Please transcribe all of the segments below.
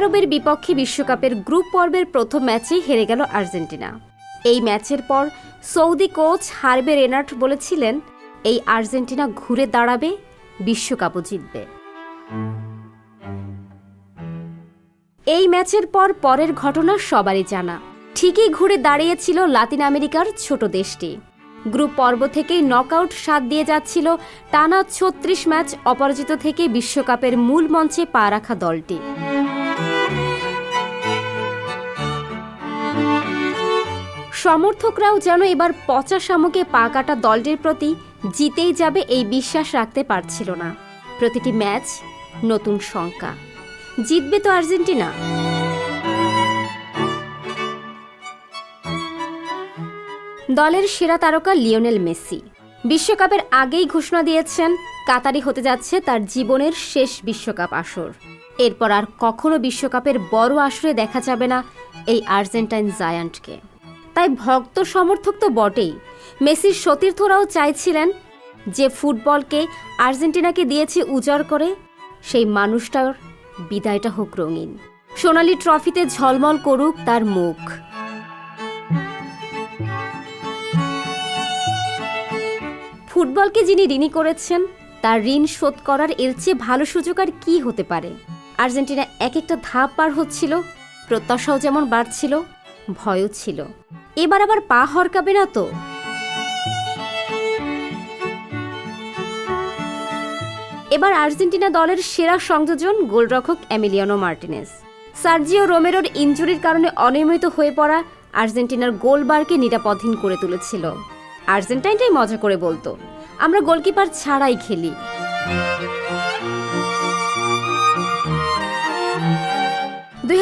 আরবের বিপক্ষে বিশ্বকাপের গ্রুপ পর্বের প্রথম ম্যাচেই হেরে গেল আর্জেন্টিনা। এই ম্যাচের পর সৌদি কোচ হার্বে রেনার্ট বলেছিলেন, এই আর্জেন্টিনা ঘুরে দাঁড়াবে, বিশ্বকাপও জিতবে। এই ম্যাচের পর পরের ঘটনা সবারই জানা। ঠিকই ঘুরে দাঁড়িয়েছিল লাতিন আমেরিকার ছোট দেশটি। গ্রুপ পর্ব থেকেই নকআউট স্বাদ দিয়ে যাচ্ছিল টানা ছত্রিশ ম্যাচ অপরাজিত থেকে বিশ্বকাপের মূল মঞ্চে পা রাখা দলটি। সমর্থকরাও যেন এবার পচা শামুকে পা কাটা দলটির প্রতি জিতেই যাবে এই বিশ্বাস রাখতে পারছিল না। প্রতিটি ম্যাচ নতুন শঙ্কা। জিতবে তো আর্জেন্টিনা। দলের সেরা তারকা লিওনেল মেসি। বিশ্বকাপের আগেই ঘোষণা দিয়েছেন, কাতারি হতে যাচ্ছে তার জীবনের শেষ বিশ্বকাপ আসর। এরপর আর কখনো বিশ্বকাপের বড় আসরে দেখা যাবে না এই আর্জেন্টাইন জায়ান্টকে। তাই ভক্ত সমর্থক তো বটেই। মেসির সতীর্থরাও চাইছিলেন যে ফুটবলকে আর্জেন্টিনাকে দিয়েছে উজাড় করে, সেই মানুষটার বিদায়টা হোক রঙিন। সোনালি ট্রফিতে ঝলমল করুক তার মুখ। ফুটবলকে যিনি ঋণী করেছেন, তার ঋণ শোধ করার এর চেয়ে ভালো সুযোগ আর কি হতে পারে? আর্জেন্টিনা এক একটা ধাপ পার হচ্ছিল, প্রত্যাশাও যেমন বাড়ছিল, ভয়ও ছিল। এবার আবার পা হরকাবে না তো? এবার আর্জেন্টিনা দলের সেরা সংযোজন গোলরক্ষক এমিলিয়ানো মার্টিনেস সার্জিও রোমেরোর ইঞ্জুরির কারণে অনিয়মিত হয়ে পড়া আর্জেন্টিনার গোলবারকে নিরাপদহীন করে তুলেছিল। আর্জেন্টাইনটাই মজা করে বলতো, আমরা গোলকিপার ছাড়াই খেলি। দুই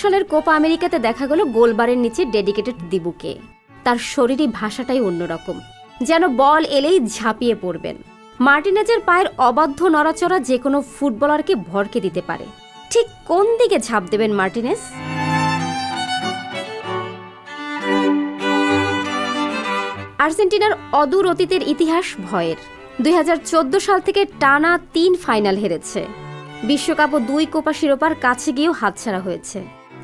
সালের কোপা আমেরিকাতে দেখা গেল গোলবারের নিচে ডেডিকেটেড দিবুকে। তার শরীরী ভাষাটাই অন্যরকম যেন বল এলেই ঝাঁপিয়ে পড়বেন। মার্টিনেজের পায়ের অবাধ্য নড়াচড়া যে কোনো ফুটবলারকে ভরকে দিতে পারে। ঠিক কোন দিকে ঝাঁপ দেবেন মার্টিনেজ? আর্জেন্টিনার অদূর অতীতের ইতিহাস ভয়ের। দুই হাজার চোদ্দ সাল থেকে টানা তিন ফাইনাল হেরেছে। বিশ্বকাপ ও দুই কোপা শিরোপার কাছে গিয়েও হাতছাড়া হয়েছে।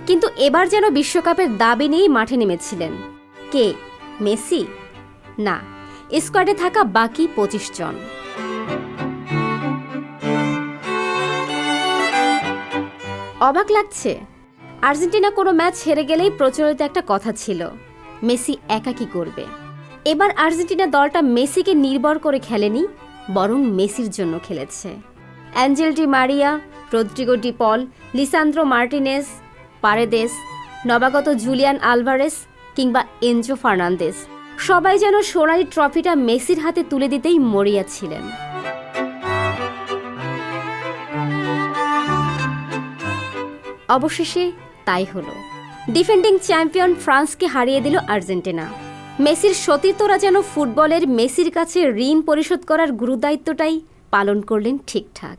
কিন্তু এবার যেন বিশ্বকাপের দাবি নিয়েই মাঠে নেমেছিলেন। কে? মেসি? না, স্কোয়াডে থাকা বাকি পঁচিশ জন। অবাক লাগছে? আর্জেন্টিনা কোনো ম্যাচ হেরে গেলেই প্রচলিত একটা কথা ছিল, মেসি একা কি করবে? এবার আর্জেন্টিনা দলটা মেসিকে নির্ভর করে খেলেনি, বরং মেসির জন্য খেলেছে। Angel Di Maria, Rodrigo De Paul, Lisandro Martinez Paredes, নবাগত জুলিয়ান আলভারেস কিংবা এনজো ফার্নান্দেস। সবাই যেন সোনালি ট্রফিটা মেসির হাতে তুলে দিতেই মরিয়া ছিলেন। অবশেষে তাই হলো। ডিফেন্ডিং চ্যাম্পিয়ন ফ্রান্সকে হারিয়ে দিল আর্জেন্টিনা। মেসির সতীর্থরা যেন ফুটবলের মেসির কাছে ঋণ পরিশোধ করার গুরুদায়িত্বটাই পালন করলেন ঠিকঠাক।